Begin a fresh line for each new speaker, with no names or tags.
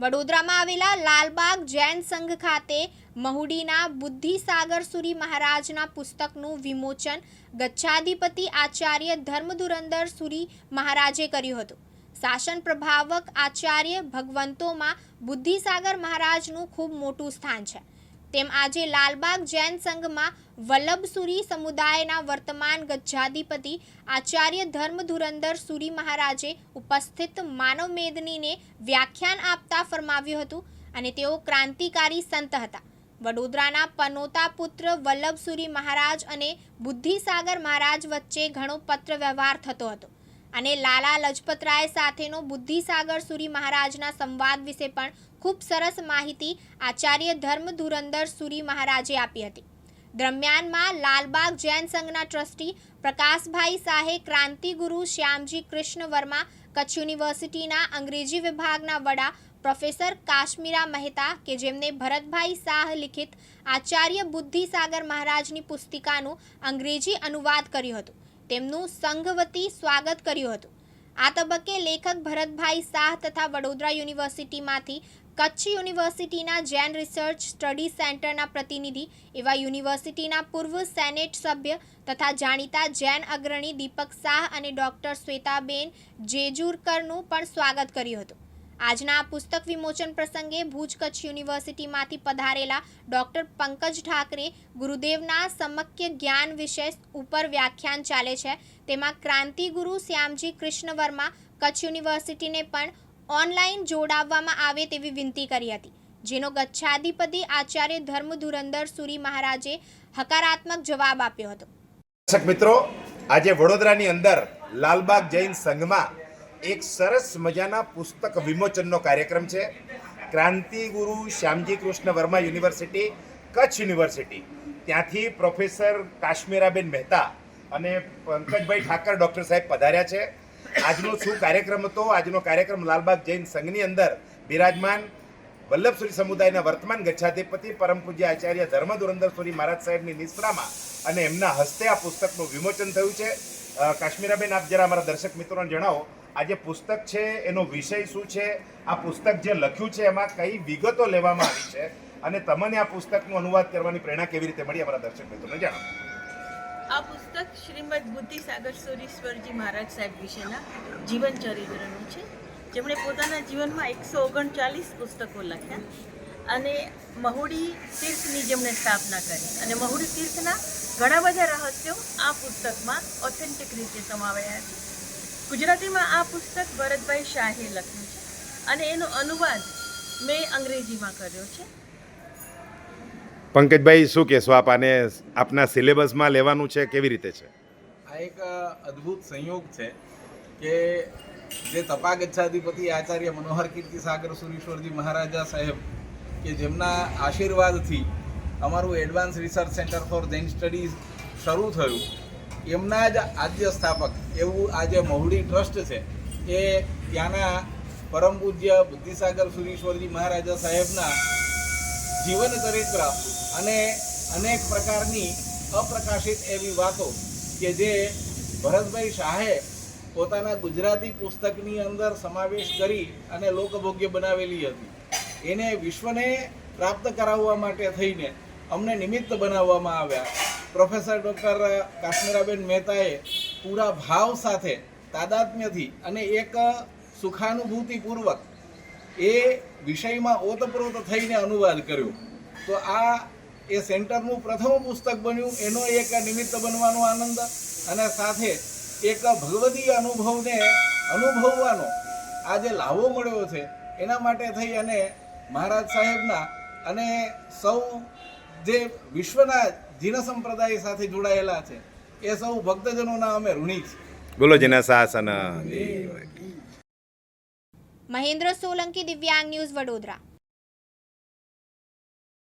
વડોદરામાં આવેલા લાલબાગ જૈન સંઘ ખાતે મહુડીના બુદ્ધિસાગર સુરી મહારાજના પુસ્તકનું વિમોચન ગચ્છાધિપતિ આચાર્ય ધર્મધુરંદર સુરી મહારાજે કર્યું હતું. શાસન પ્રભાવક આચાર્ય ભગવંતોમાં બુદ્ધિસાગર મહારાજનું ખૂબ મોટું સ્થાન છે. તેમ આજે લાલબાગ જૈન સંઘમાં વલ્લભસુરી સમુદાયના વર્તમાન ગજ્જાધિપતિ આચાર્ય ધર્મધુરંદર સુરી મહારાજે ઉપસ્થિત માનવ મેદનીને વ્યાખ્યાન આપતા ફરમાવ્યું હતું અને તેઓ ક્રાંતિકારી સંત હતા. વડોદરાના પનોતા પુત્ર વલ્લભસુરી મહારાજ અને બુદ્ધિસાગર મહારાજ વચ્ચે ઘણો પત્ર વ્યવહાર થતો હતો. અને લાલા લજપતરાય સાથેનો બુદ્ધિસાગર સુરી મહારાજના સંવાદ વિશે પણ ખૂબ સરસ માહિતી આચાર્ય ધર્મ ધુરંદર સુરી મહારાજે આપી હતી. દરમિયાનમાં લાલબાગ જૈન સંઘના ટ્રસ્ટી પ્રકાશભાઈ શાહે ક્રાંતિગુરુ શ્યામજી કૃષ્ણ વર્મા કચ્છ યુનિવર્સિટીના અંગ્રેજી વિભાગના વડા પ્રોફેસર કાશ્મીરા મહેતા કે જેમને ભરતભાઈ શાહ લિખિત આચાર્ય બુદ્ધિસાગર મહારાજની પુસ્તિકાનું અંગ્રેજી અનુવાદ કર્યું હતું. તેમનું સંઘવતી સ્વાગત કર્યું હતું. આ તબક્કે લેખક ભરતભાઈ શાહ તથા વડોદરા યુનિવર્સિટીમાંથી કચ્છ યુનિવર્સિટીના જૈન રિસર્ચ સ્ટડી સેન્ટરના પ્રતિનિધિ એવા યુનિવર્સિટીના પૂર્વ સેનેટ સભ્ય તથા જાણીતા જૈન અગ્રણી દીપક શાહ અને ડોક્ટર શ્વેતાબેન જેજુરકરનું પણ સ્વાગત કર્યું હતું. આજના પુસ્તક વિમોચન પ્રસંગે ભુજ કચ્છ યુનિવર્સિટીમાંથી પધારેલા ડોક્ટર પંકજ ઠાકરે ગુરુદેવના સમક્ય જ્ઞાન વિષય ઉપર વ્યાખ્યાન ચાલે છે. તેમાં ક્રાંતિગુરુ શ્યામજી કૃષ્ણ વર્મા કચ્છ યુનિવર્સિટીને પણ ઓનલાઈન જોડાવવામાં આવે તેવી વિનંતી કરી હતી. જેનો ગચ્છાધિપતિ આચાર્ય ધર્મ ધુરંદર સુરી મહારાજે હકારાત્મક જવાબ આપ્યો હતો.
દર્શક મિત્રો, આજે વડોદરાની અંદર લાલબાગ જૈન સંઘમાં એક સરસ મજાના પુસ્તક વિમોચનનો કાર્યક્રમ છે. ક્રાંતિગુરુ શ્યામજી કૃષ્ણ વર્મા યુનિવર્સિટી, કચ્છ યુનિવર્સિટી. ત્યાંથી પ્રોફેસર કાશ્મીરાબેન મહેતા અને પંકજભાઈ ઠાકર ડૉક્ટર સાહેબ પધાર્યા છે. આજનો શું કાર્યક્રમ હતો? આજનો કાર્યક્રમ લાલબાગ જૈન સંઘની અંદર બિરાજમાન વલ્લભસુરી સમુદાયના વર્તમાન ગચ્છાધિપતિ, પરમ પૂજ્ય આચાર્ય ધર્મ સુરી મહારાજ સાહેબની નિશ્રામાં અને એમના હસ્તે આ પુસ્તકનું વિમોચન થયું છે. કાશ્મીરાબેન, આપ જરા અમારા દર્શક મિત્રોને જણાવો આ જે પુસ્તક છે, એનો વિષય શું છે? આ પુસ્તક જે લખ્યું છે, એમાં કઈ વિગતો લેવામાં આવી છે? અને તમને આ પુસ્તકનું અનુવાદ કરવાની પ્રેરણા કેવી રીતે મળી, અમારા દર્શક મિત્રોને જણાવો.
આ પુસ્તક શ્રીમદ બુદ્ધિસાગર સુરીશ્વરજી મહારાજ સાહેબ વિશેના જીવન ચરિત્રનું છે. જેમણે પોતાના જીવનમાં એકસો ઓગણચાલીસ પુસ્તકો લખ્યા. અને મહુડી તીર્થની જેમણે સ્થાપના કરી. અને મહુડી તીર્થના ઘણા બધા રહસ્યો આ પુસ્તકમાં ઓથેન્ટિક રીતે સમાવાયા છે. ગુજરાતીમાં આ પુસ્તક ભરતભાઈ શાહે લખ્યું છે અને એનો અનુવાદ મેં અંગ્રેજીમાં કર્યો છે.
પંકજભાઈ શું કહેશો? આપ આને આપના સિલેબસમાં લેવાનું છે કેવી રીતે છે?
આ એક અદ્ભુત સંયોગ છે કે જે તપાગચ્છાધિપતિ આચાર્ય મનોહર કીર્તિ સાગર સુરીશ્વરજી મહારાજા સાહેબ કે જેમના આશીર્વાદથી અમારું advance research centre for Jain studies શરૂ થયું. એમના જ આદ્ય સ્થાપક, એવું આ જે મહુડી ટ્રસ્ટ છે, એ ત્યાંના પરમ પૂજ્ય બુદ્ધિસાગર સુરીશ્વરજી મહારાજા સાહેબના જીવન ચરિત્ર અને અનેક પ્રકારની અપ્રકાશિત એવી વાતો કે જે ભરતભાઈ શાહે પોતાના ગુજરાતી પુસ્તકની અંદર સમાવેશ કરી અને લોકભોગ્ય બનાવેલી હતી. એને વિશ્વને પ્રાપ્ત કરાવવા માટે થઈને અમને નિમિત્ત બનાવવામાં આવ્યા. પ્રોફેસર ડૉક્ટર કાશ્મીરાબેન મહેતાએ પૂરા ભાવ સાથે તાદાત્મ્યથી અને એક સુખાનુભૂતિપૂર્વક એ વિષયમાં ઓતપ્રોત થઈને અનુવાદ કર્યો. તો આ એ સેન્ટરનું પ્રથમ પુસ્તક બન્યું. એનો એક નિમિત્ત બનવાનો આનંદ અને સાથે એક ભગવદીય અનુભવને અનુભવવાનો આ જે લાવો મળ્યો છે. એના માટે થઈ અને મહારાજ સાહેબના અને સૌ જે વિશ્વના જીન સંપ્રદાય સાથે જોડાયેલા છે એ સૌ ભક્તજનોના અમે ઋણી છે
બોલો જેના શાસન.
મહેન્દ્ર સોલંકી દિવ્યાંગ ન્યૂઝ વડોદરા.